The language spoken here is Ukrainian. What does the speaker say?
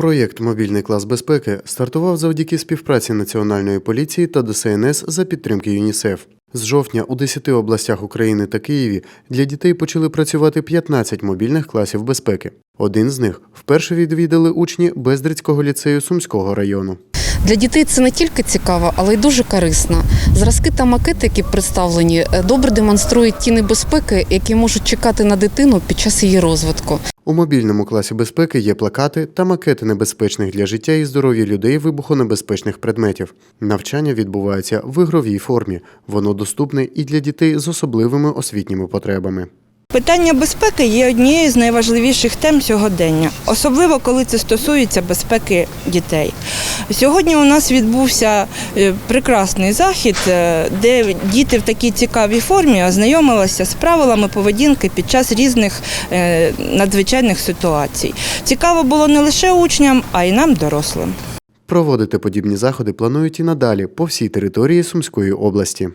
Проєкт Мобільний клас безпеки стартував завдяки співпраці Національної поліції та ДСНС за підтримки ЮНІСЕФ. З жовтня у 10 областях України та Києві для дітей почали працювати 15 мобільних класів безпеки. Один з них вперше відвідали учні Бездрицького ліцею Сумського району. Для дітей це не тільки цікаво, але й дуже корисно. Зразки та макети, які представлені, е, добре демонструють ті небезпеки, які можуть чекати на дитину під час її розвитку. У мобільному класі безпеки є плакати та макети небезпечних для життя і здоров'я людей вибухонебезпечних предметів. Навчання відбувається в ігровій формі. Воно доступне і для дітей з особливими освітніми потребами. Питання безпеки є однією з найважливіших тем сьогодення, особливо коли це стосується безпеки дітей. Сьогодні у нас відбувся е, прекрасний захід, е, де діти в такій цікавій формі ознайомилися з правилами поведінки під час різних е, надзвичайних ситуацій. Цікаво було не лише учням, а й нам, дорослим. Проводити подібні заходи планують і надалі по всій території Сумської області.